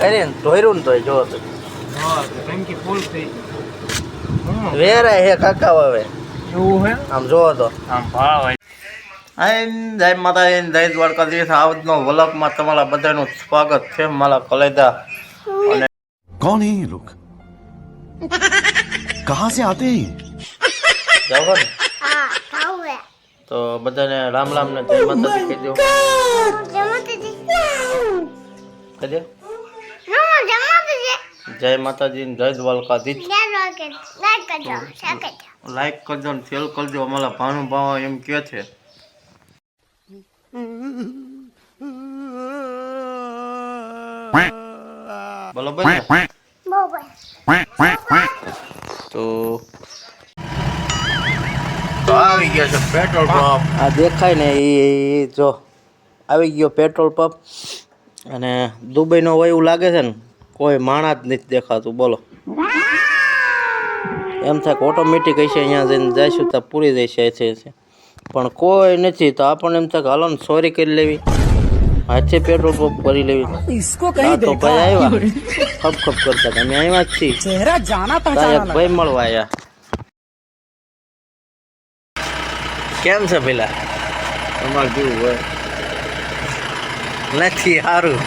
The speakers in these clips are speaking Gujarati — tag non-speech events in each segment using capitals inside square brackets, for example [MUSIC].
કરીને ધોયરું ને તોય જોવો તો. વેરાય હે કાકા હવે. એવું હે? આમ જોવો તો. આમ ભાવ જય માતાજી જય દ્વારકાધીશ. આવતનો વલકમાં તમારા બધાનું સ્વાગત છે મારા કલેદા અને કોણ હે લોક કહા સે આતે જાઓ ને. તો બધાને રામ રામ ને જય માતાજી કહી દો. જય માતાજી. કહી દો. જય માતાજી ને જય દ્વારકાધીશ. લાઈક કરજો શેર કરજો ને શેર કરજો અમારા ભાણું ભાવા એમ કે છે. બરોબર તો આવી ગયા છે પેટ્રોલ પંપ આ દેખાય ને એ જો. આવી ગયો પેટ્રોલ પંપ અને દુબઈનો હોય એવું લાગે છે ને કોઈ માણા જ નથી દેખાતું બોલો. એમ થાય કે ઓટોમેટિક હશે અહીંયા જઈને જઈશું તો પૂરી જશે છે પણ કોઈ નથી તો આપણને એમ થાય કે હાલો સોરી કરી લેવી. હાથે પેટ્રોલ પંપ ભરી લેવી. તો ભાઈ આવ્યા. ખપ ખપ કરતા અમે આવ્યા જ છીએ. ભાઈ મળવા આવ્યા કેમ છે પેલા તમારે જેવું હોય? નથી સારું.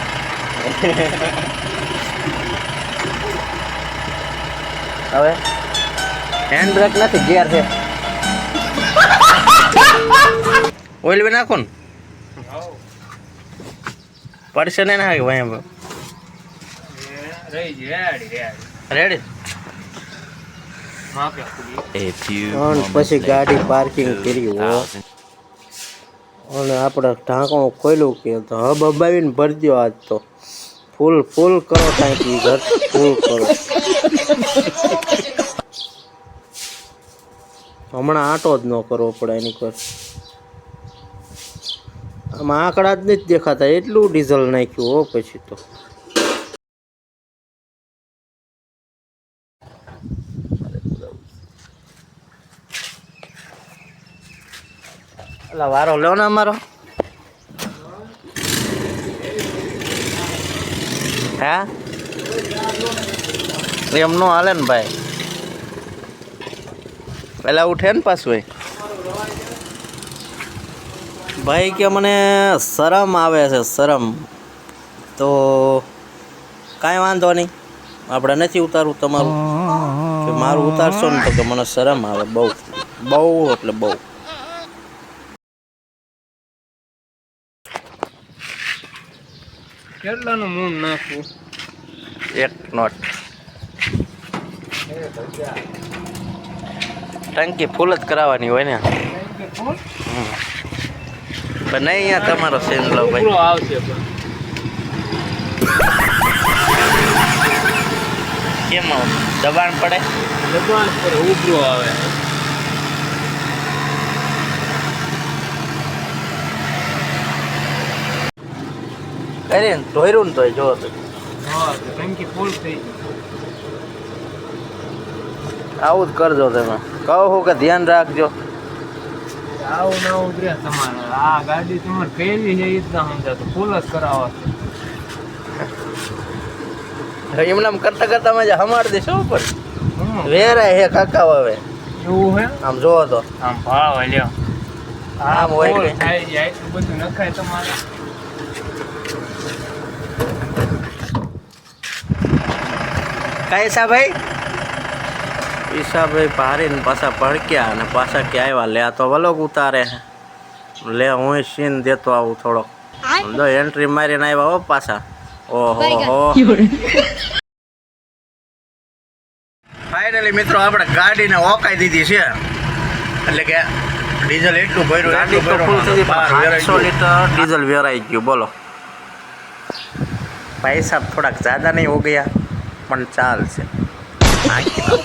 હવે હેન્ડ બ્રેક નથી ગિયર છે. ઓઇલ બી નાખો ને. પડશે ને ના ભાઈ રહી જ રેડી રેડી રેડી માપે ખુલી A few અને પછી ગાડી પાર્કિંગ કરી હો. અને આપણે ઢાંકણું ખોલ્યું કે તો હબ હબાવીને ભરી દો આજ તો. ફૂલ ફૂલ કરો ટાંકી ઘર ફૂલ કરો. હમણાં આટો જ ન કરવો પડે એની પર. આમાં આંકડા જ નથી દેખાતા, એટલું ડીઝલ નાખ્યું હો પછી તો. એટલે વારો લ્યો ને અમારો. હે? એમ નો હાલે ને ભાઈ. પેલા ઉઠે ને પાછું ભાઈ ભાઈ કે મને શરમ આવે છે શરમ. તો કાંઈ વાંધો નહીં. આપણે નથી ઉતારવું તમારું. કે મારું ઉતારશો ને તો કે મને શરમ આવે બહુ. બહુ એટલે બહુ. કેટલાનું મૂન નાખવું એક નોટ. ટંકી ફૂલ જ કરાવવાની હોય ને. પણ નહીં અહીંયા તમારો સીન લો ભાઈ. આવશે કેમ દબાણ પડે? દબાણ પડે ઉભરો આવે. અરે ધોયરું ને તોય જો તો ટંકી ફૂલ થઈ આવું જ કરજો તમે. કહો હું કે ધ્યાન રાખજો. આવું ના ઉતરે તમારે. આ ગાડી તમારે કેવી છે એ જ ના સમજાતું ફૂલ જ કરાવો એમનામ કરતા કરતા મજા હમાડ દેશો પણ વેરાય હે કાકા હવે. એવું હે? આમ જોવો તો. આમ ભાવ લ્યો. આમ હોય જાય બધું નખાય તમારે. કાંઈ ઈશાભાઈ ઈશાભાઈ ભારીને પાછા ભડક્યા અને પાછા કે આવ્યા લે આ તો વલોગ ઉતારે લે હું સીન દેતો આવું થોડોક. જો એન્ટ્રી મારીને આવ્યા હો પાછા. ઓહો હો. ફાઇનલી મિત્રો આપણે ગાડીને ઓકાઈ દીધી છે. એટલે કે ડીઝલ એટલું ભર્યું એટલું પાંચસો લીટર ડીઝલ વેરાઈ ગયું બોલો. ભાઈ સાહેબ થોડાક જ્યાદા નહીં હો ગયા પણ ચાલશે [LAUGHS] નાખી દો.